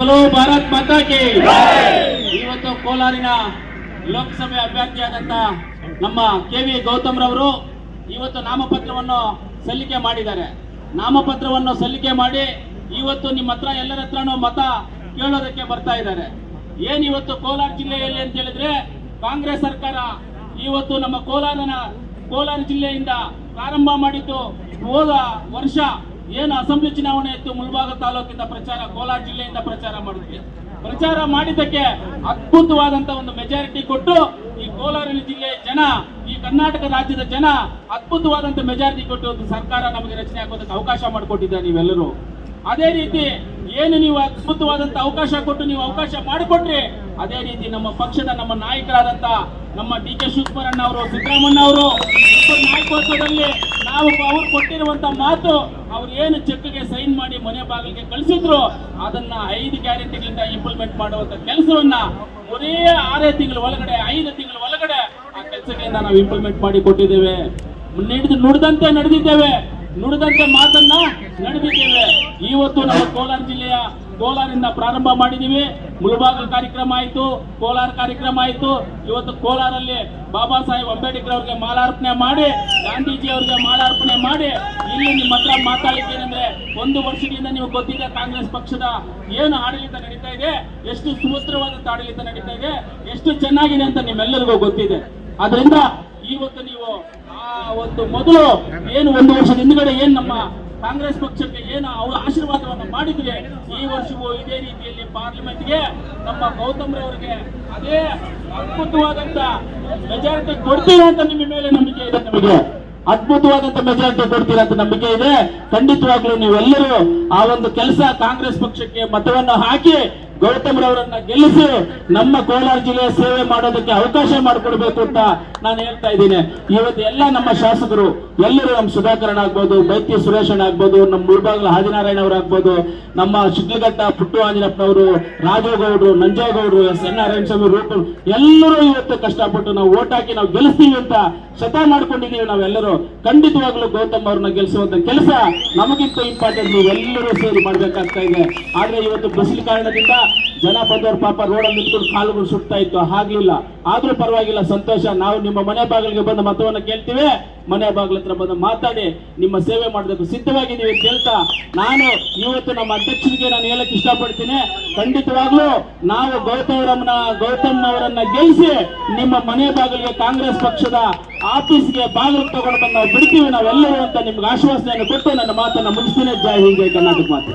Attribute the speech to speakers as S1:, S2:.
S1: Hello Bharat ಮಾತಾ ಕಿ ಇವತ್ತು ಕೋಲಾರಿನ ಲೋಕಸಭೆ ಅಭ್ಯರ್ಥಿಯಾದಂತ ನಮ್ಮ K V Gautam ರವರು ಇವತ್ತು ನಾಮಪತ್ರವನ್ನು ಸಲ್ಲಿಕೆ ಮಾಡಿದ್ದಾರೆ. ನಾಮಪತ್ರವನ್ನು ಸಲ್ಲಿಕೆ ಮಾಡಿ ಇವತ್ತು ನಿಮ್ಮ ಹತ್ರ ಎಲ್ಲರ ಹತ್ರನೂ ಮತ ಕೇಳೋದಕ್ಕೆ ಬರ್ತಾ ಇದ್ದಾರೆ. ಏನ್ ಇವತ್ತು ಕೋಲಾರ ಜಿಲ್ಲೆಯಲ್ಲಿ ಅಂತ ಹೇಳಿದ್ರೆ ಕಾಂಗ್ರೆಸ್ ಸರ್ಕಾರ ಇವತ್ತು ನಮ್ಮ ಕೋಲಾರನ ಕೋಲಾರ ಜಿಲ್ಲೆಯಿಂದ ಪ್ರಾರಂಭ ಮಾಡಿದ್ದು ಹೋದ ವರ್ಷ ಏನು ಅಸೆಂಬ್ಲಿ ಚುನಾವಣೆ ಇತ್ತು? ಮುಳಬಾಗ ತಾಲೂಕಿಂದ ಪ್ರಚಾರ, ಕೋಲಾರ ಜಿಲ್ಲೆಯಿಂದ ಪ್ರಚಾರ ಮಾಡಿದ್ವಿ. ಪ್ರಚಾರ ಮಾಡಿದ್ದಕ್ಕೆ ಅದ್ಭುತವಾದಂತ ಒಂದು ಮೆಜಾರಿಟಿ ಕೊಟ್ಟು ಈ ಕೋಲಾರ ಜಿಲ್ಲೆಯ ಜನ, ಈ ಕರ್ನಾಟಕ ರಾಜ್ಯದ ಜನ ಅದ್ಭುತವಾದಂತ ಮೆಜಾರಿಟಿ ಕೊಟ್ಟು ಒಂದು ಸರ್ಕಾರ ನಮಗೆ ರಚನೆ ಆಗೋದಕ್ಕೆ ಅವಕಾಶ ಮಾಡಿಕೊಟ್ಟಿದ್ದಾರೆ ನೀವೆಲ್ಲರೂ. ಅದೇ ರೀತಿ ಏನು ನೀವು ಅದ್ಭುತವಾದಂತ ಅವಕಾಶ ಕೊಟ್ಟು ನೀವು ಅವಕಾಶ ಮಾಡಿಕೊಟ್ರಿ, ಅದೇ ರೀತಿ ನಮ್ಮ ಪಕ್ಷದ ನಮ್ಮ ನಾಯಕರಾದಂತ ನಮ್ಮ ಡಿ ಕೆ ಶಿವಕುಮಾರಣ್ಣ ಅವರು ಸಿದ್ದರಾಮಣ್ಣ ಅವರು, ನಾಯಕತ್ವದಲ್ಲಿ ನಾವು ಅವ್ರು ಕೊಟ್ಟಿರುವಂತ ಮಾತು ಅವ್ರು ಏನು ಚೆಕ್ಗೆ ಸೈನ್ ಮಾಡಿ ಮನೆ ಬಾಗಿಲಿಗೆ ಕಳಿಸಿದ್ರು, ಅದನ್ನ ಐದು ಗ್ಯಾರಂಟಿಗಳಿಂದ ಇಂಪ್ಲಿಮೆಂಟ್ ಮಾಡುವಂತ ಕೆಲಸವನ್ನ ಬರೀ ಆರೇ ತಿಂಗಳ ಒಳಗಡೆ, ಐದು ತಿಂಗಳ ಒಳಗಡೆ ಆ ಕೆಲಸಗಳಿಂದ ನಾವು ಇಂಪ್ಲಿಮೆಂಟ್ ಮಾಡಿ ಕೊಟ್ಟಿದ್ದೇವೆ. ಹಿಡಿದು ನುಡಿದಂತೆ ನಡೆದಿದ್ದೇವೆ. ನುಡಿದಂತೆ ಮಾತನ್ನ ನಡೆದಿದ್ದೇವೆ. ಇವತ್ತು ನಾವು ಕೋಲಾರ ಜಿಲ್ಲೆಯ ಕೋಲಾರಿಂದ ಪ್ರಾರಂಭ ಮಾಡಿದೀವಿ ಮುಳಬಾಗಲ್ ಕಾರ್ಯಕ್ರಮ ಆಯಿತು, ಕೋಲಾರ ಕಾರ್ಯಕ್ರಮ ಆಯಿತು. ಇವತ್ತು ಕೋಲಾರಲ್ಲಿ ಬಾಬಾ ಸಾಹೇಬ್ ಅಂಬೇಡ್ಕರ್ ಅವರಿಗೆ ಮಾಲಾರ್ಪಣೆ ಮಾಡಿ, ಗಾಂಧೀಜಿ ಅವರಿಗೆ ಮಾಲಾರ್ಪಣೆ ಮಾಡಿ, ಇಲ್ಲಿ ನಿಮ್ಮ ಹತ್ರ ಮಾತಾಡಿದ್ದೇನೆಂದ್ರೆ ಒಂದು ವರ್ಷದಿಂದ ನೀವು ಗೊತ್ತಿದೆ ಕಾಂಗ್ರೆಸ್ ಪಕ್ಷದ ಏನು ಆಡಳಿತ ನಡೀತಾ ಇದೆ, ಎಷ್ಟು ಸುಭದ್ರವಾದಂತ ಆಡಳಿತ ನಡೀತಾ ಇದೆ, ಎಷ್ಟು ಚೆನ್ನಾಗಿದೆ ಅಂತ ನಿಮ್ಮೆಲ್ಲರಿಗೂ ಗೊತ್ತಿದೆ. ಆದ್ರಿಂದ ಇವತ್ತು ನೀವು ಆ ಒಂದು ಮೊದಲು ಏನು ಒಂದು ವರ್ಷದ ಹಿಂದ್ಗಡೆ ಏನ್ ನಮ್ಮ ಕಾಂಗ್ರೆಸ್ ಪಕ್ಷಕ್ಕೆ ಏನು ಅವರ ಆಶೀರ್ವಾದವನ್ನು ಮಾಡಿದ್ರೆ ಈ ವರ್ಷವೂ ಇದೇ ರೀತಿಯಲ್ಲಿ ಪಾರ್ಲಿಮೆಂಟ್ಗೆ ನಮ್ಮ ಗೌತಮ್ ರವರಿಗೆ ಅದೇ ಅದ್ಭುತವಾದಂತ ಮೆಜಾರಿಟಿ ಕೊಡ್ತೀವಿ ಅಂತ ನಿಮ್ಮ ಮೇಲೆ ನಂಬಿಕೆ ಇದೆ ನಮಗೆ? ಅದ್ಭುತವಾದಂತ ಮೆಜಾರಿಟಿ ಕೊಡ್ತೀರಾ ಅಂತ ನಂಬಿಕೆ ಇದೆ? ಖಂಡಿತವಾಗ್ಲೂ ನೀವೆಲ್ಲರೂ ಆ ಒಂದು ಕೆಲಸ ಕಾಂಗ್ರೆಸ್ ಪಕ್ಷಕ್ಕೆ ಮತವನ್ನು ಹಾಕಿ ಗೌತಮ್ ರವರನ್ನ ಗೆಲ್ಲಿಸಿ ನಮ್ಮ ಕೋಲಾರ ಜಿಲ್ಲೆಯ ಸೇವೆ ಮಾಡೋದಕ್ಕೆ ಅವಕಾಶ ಮಾಡಿಕೊಡ್ಬೇಕು ಅಂತ ನಾನು ಹೇಳ್ತಾ ಇದ್ದೀನಿ. ಇವತ್ತು ಎಲ್ಲ ನಮ್ಮ ಶಾಸಕರು, ಎಲ್ಲರೂ ನಮ್ಮ ಸುಧಾಕರಣ ಆಗ್ಬೋದು ಬೈತಿ ಸುರೇಶಣ್ಣ ಆಗ್ಬೋದು, ನಮ್ಮ ಮುರುಬಾಗ್ಲ ಆದಿನಾರಾಯಣ ಅವರು ಆಗ್ಬೋದು, ನಮ್ಮ ಶಿಡ್ಲಘಟ್ಟ ಪುಟ್ಟು ಆಂಜನಪ್ಪನವರು ರಾಜೇಗೌಡರು, ನಂಜೇಗೌಡರು, ಎಸ್ ಎನ್ ನಾರಾಯಣ ಸ್ವಾಮಿ, ರೂಪ, ಎಲ್ಲರೂ ಇವತ್ತು ಕಷ್ಟಪಟ್ಟು ನಾವು ಓಟ್ ಹಾಕಿ ನಾವು ಗೆಲ್ಲಿಸ್ತೀವಿ ಅಂತ ಶತ ಮಾಡ್ಕೊಂಡಿದ್ದೀವಿ ನಾವೆಲ್ಲರೂ. ಖಂಡಿತವಾಗ್ಲೂ ಗೌತಮ್ ಅವ್ರನ್ನ ಗೆಲ್ಲಿಸುವಂತ ಕೆಲಸ ನಮಗಿಂತ ಇಂಪಾರ್ಟೆಂಟ್ ನೀವೆಲ್ಲರೂ ಸೇರಿ ಮಾಡ್ಬೇಕಾಗ್ತಾ ಇದೆ. ಆದ್ರೆ ಇವತ್ತು ಬಿಸಿಲು ಕಾರಣದಿಂದ ಜನ ಬಂದವರು ಪಾಪ ರೋಡಲ್ಲಿ ನಿಂತ್ಕೊಂಡು ಕಾಲುಗಳು ಸುಡ್ತಾ ಇತ್ತು. ಆಗ್ಲಿಲ್ಲ ಆದ್ರೂ ಪರವಾಗಿಲ್ಲ, ಸಂತೋಷ. ನಾವು ನಿಮ್ಮ ಮನೆ ಬಾಗಿಲಿಗೆ ಬಂದು ಮತವನ್ನ ಕೇಳ್ತೀವಿ. ಮನೆ ಬಾಗಿಲ ಹತ್ರ ಬಂದು ಮಾತಾಡಿ, ನಿಮ್ಮ ಸೇವೆ ಮಾಡಬೇಕು ಸಿದ್ಧವಾಗಿ ನೀವು ಕೇಳ್ತಾ, ನಾನು ಇವತ್ತು ನಮ್ಮ ಅಧ್ಯಕ್ಷರಿಗೆ ನಾನು ಹೇಳಕ್ ಇಷ್ಟಪಡ್ತೀನಿ. ಖಂಡಿತವಾಗ್ಲೂ ನಾವು ಗೌತಮರಮ್ಮನ ಗೌತಮ್ ಅವರನ್ನ ಗೆಲ್ಲಿಸಿ ನಿಮ್ಮ ಮನೆ ಬಾಗಿಲಿಗೆ ಕಾಂಗ್ರೆಸ್ ಪಕ್ಷದ ಆಫೀಸ್ಗೆ ಬಾಗಿಲು ತಗೊಂಡು ಬಂದು ನಾವು ಬಿಡ್ತೀವಿ ನಾವೆಲ್ಲರೂ ಅಂತ ನಿಮ್ಗೆ ಆಶ್ವಾಸನೆಯನ್ನು ಕೊಟ್ಟು ನನ್ನ ಮಾತನ್ನ ಮುಗಿಸ್ತೀನಿ. ಜೈ ಹಿಂಗೆ ಕರ್ನಾಟಕ ಮಾತು.